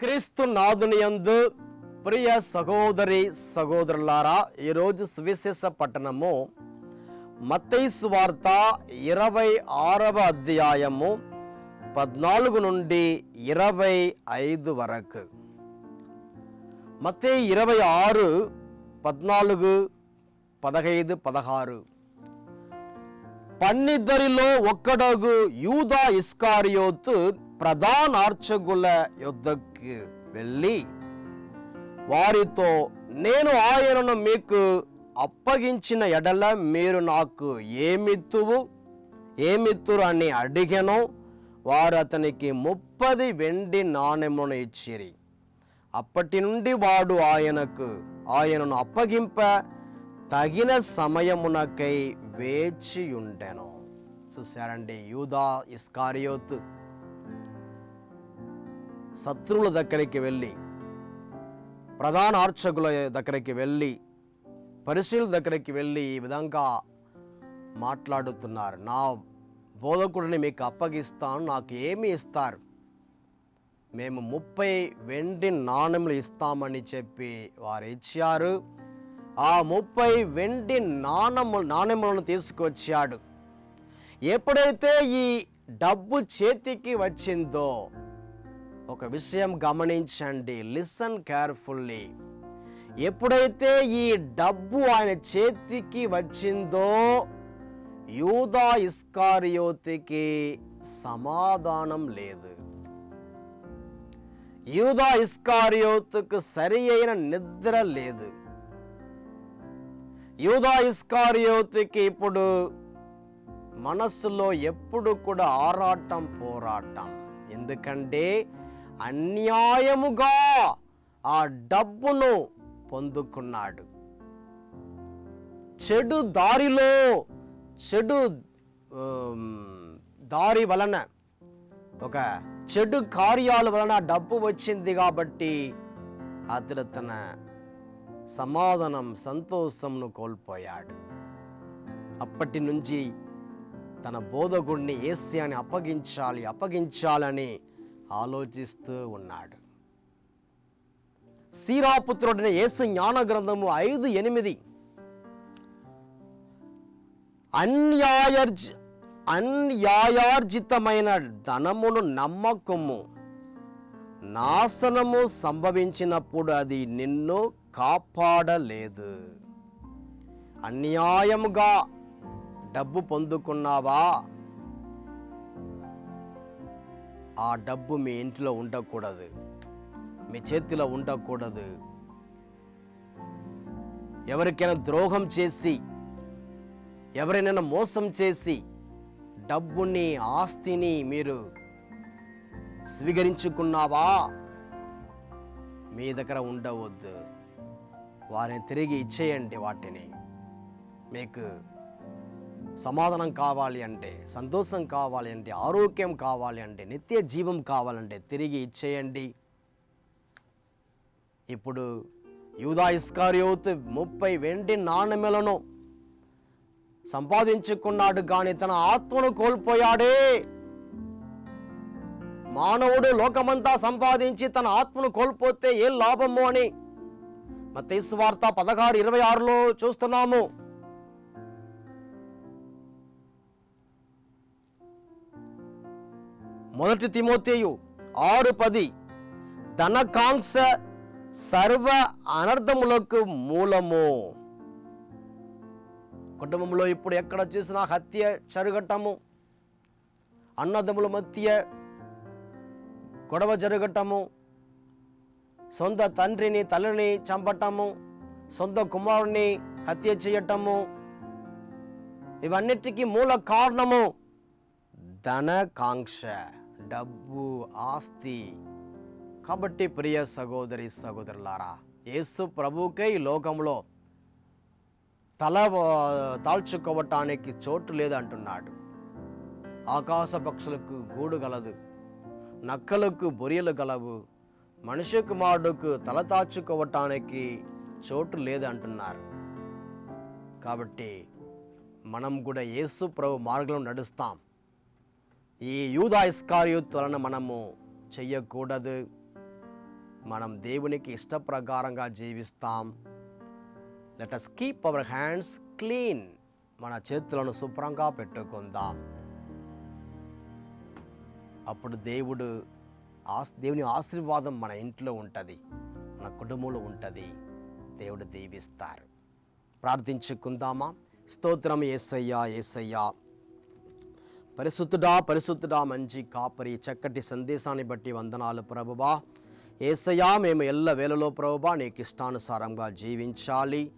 క్రీస్తు నాదునియందు ప్రియ సహోదరి సహోదరులారా ఈరోజు సువిశేష పట్టణము మత్తైసు వార్త ఇరవై ఆరవ అధ్యాయము పద్నాలుగు నుండి ఇరవై ఐదు వరకు. మత్తే ఇరవై ఆరు పద్నాలుగు పదహైదు పదహారు. పన్నిద్దరిలో ఒక్కడగు యూదా ఇస్కారియోతు ప్రధాన అర్చకుల యుద్ధకు వెళ్ళి వారితో నేను ఆయనను మీకు అప్పగించిన ఎడల మీరు నాకు ఏమిత్తువు ఏమిత్తురు అని అడిగాను. వారు అతనికి ముప్పది వెండి నాణెములను ఇచ్చిరి. అప్పటి నుండి వాడు ఆయనకు ఆయనను అప్పగింప తగిన సమయమునకై వేచి ఉండెను చూశారండి యూదా ఇస్కారియోత్. శత్రువుల దగ్గరికి వెళ్ళి ప్రధాన అర్చకుల దగ్గరికి వెళ్ళి పరిశీల దగ్గరికి వెళ్ళి ఈ విధంగా మాట్లాడుతున్నారు. నా బోధకుడిని మీకు అప్పగిస్తాను నాకు ఏమి ఇస్తారు? మేము ముప్పై వెండి నాణెములు ఇస్తామని చెప్పి వారు ఇచ్చారు. ఆ ముప్పై వెండి నాణము నాణెములను తీసుకొచ్చాడు. ఎప్పుడైతే ఈ డబ్బు చేతికి వచ్చిందో ఒక విషయం గమనించండి. లిసన్ కేర్ఫుల్లీ ఎప్పుడైతే ఈ డబ్బు ఆయన చేతికి వచ్చిందో యూదా ఇస్కారియోతికి సమాధానం లేదు. యూదా ఇస్కారియోతుకు సరి అయిన నిద్ర లేదు. యూదా ఇస్కారియోతుకి ఇప్పుడు మనస్సులో ఎప్పుడు కూడా ఆరాటం పోరాటం. ఎందుకంటే అన్యాయముగా ఆ డబ్బును పొందుకున్నాడు. చెడు దారిలో చెడు దారి వలన ఒక చెడు కార్యాల వలన డబ్బు వచ్చింది కాబట్టి అతడు తన సమాధానం సంతోషంను కోల్పోయాడు. అప్పటి నుంచి తన బోధకుడిని అని అప్పగించాలి అప్పగించాలని ఆలోచిస్తూ ఉన్నాడు. సీరాపుత్రుడిని యేసు జ్ఞాన గ్రంథము ఐదు ఎనిమిది. అన్యాయర్జ్ అన్యాయార్జితమైన ధనమును నమ్మకము నాశనము సంభవించినప్పుడు అది నిన్ను కాపాడలేదు. అన్యాయముగా డబ్బు పొందుకున్నావా? ఆ డబ్బు మీ ఇంట్లో ఉండకూడదు. మీ చేతిలో ఉండకూడదు. ఎవరికైనా ద్రోహం చేసి ఎవరైనా మోసం చేసి డబ్బుని ఆస్తిని మీరు స్వీకరించుకున్నావా? మీ దగ్గర ఉండవద్దు. వారిని తిరిగి ఇచ్చేయండి వాటిని. మీకు సమాధానం కావాలి అంటే సంతోషం కావాలి అంటే ఆరోగ్యం కావాలి అంటే నిత్య జీవం కావాలంటే తిరిగి ఇచ్చేయండి. ఇప్పుడు యూదా ఇస్కారియోత్ ముప్పై వెండి నాణ్యములను సంపాదించుకున్నాడు కానీ తన ఆత్మను కోల్పోయాడే. మానవుడు లోకమంతా సంపాదించి తన ఆత్మను కోల్పోతే ఏం లాభము అని మత్తయి వార్త పదహారు ఇరవై ఆరులో చూస్తున్నాము. మొదటి తిమోతేయు ఆరు పది. ధనకాంక్ష సర్వ అనర్థములకు మూలము. కుటుంబంలో ఇప్పుడు ఎక్కడ చూసినా హత్య జరగటము అన్నదముల మధ్య గొడవ జరగటము సొంత తండ్రిని తల్లిని చంపటము సొంత కుమారుని హత్య చేయటము ఇవన్నిటికీ మూల కారణము ధనకాంక్ష. డబ్బు ఆస్తి. కాబట్టి ప్రియ సహోదరి సహోదరులారా యేసు ప్రభుకే ఈ లోకంలో తల తాల్చుకోవటానికి చోటు లేదంటున్నాడు. ఆకాశ పక్షులకు గూడు గలదు నక్కలకు బొరియలు గలవు మనిషి కుమారుడుకు తల తాచుకోవటానికి చోటు లేదంటున్నారు. కాబట్టి మనం కూడా యేసు ప్రభు మార్గంలో నడుస్తాం. ఈ యూదా ఇస్కారియోత్ వలన మనము చెయ్యకూడదు. మనం దేవునికి ఇష్టప్రకారంగా జీవిస్తాం. Let us keep our hands clean మన చేతులను శుభ్రంగా పెట్టుకుందాం. అప్పుడు దేవుడు ఆస్ దేవుని ఆశీర్వాదం మన ఇంట్లో ఉంటుంది. మన కుటుంబంలో ఉంటుంది. దేవుడు దీవిస్తారు. ప్రార్థించుకుందామా? స్తోత్రం ఏసయ్యా ఏసయ్యా. పరిశుద్ధుడా పరిశుద్ధుడా మంచి కాపరి చక్కటి సందేశాన్ని బట్టి వందనాలు ప్రభువా. ఏసయ్యా మేము ఎల్ల వేళలో ప్రభువా నీకు ఇష్టానుసారంగా జీవించాలి.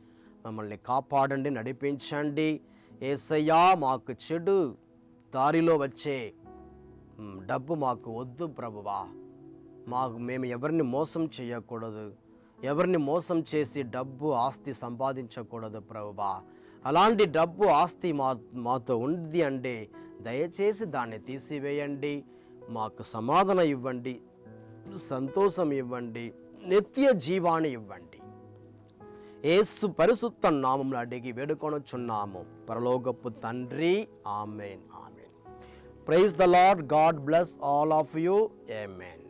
మమ్మల్ని కాపాడండి నడిపించండి. ఏసయ్యా మాకు చెడు దారిలో వచ్చే డబ్బు మాకు వద్దు ప్రభువా. మాకు మేము ఎవరిని మోసం చేయకూడదు. ఎవరిని మోసం చేసి డబ్బు ఆస్తి సంపాదించకూడదు ప్రభువా. అలాంటి డబ్బు ఆస్తి మా మాతో ఉంది అంటే దయచేసి దాన్ని తీసివేయండి. మాకు సమాధానం ఇవ్వండి. సంతోషం ఇవ్వండి. నిత్య జీవాన్ని ఇవ్వండి. ఏసు పరిశుద్ధ నామంలో అడిగి వేడుకొనొచ్చున్నాము పరలోకపు తండ్రి. Amen amen. Praise the lord god bless all of you amen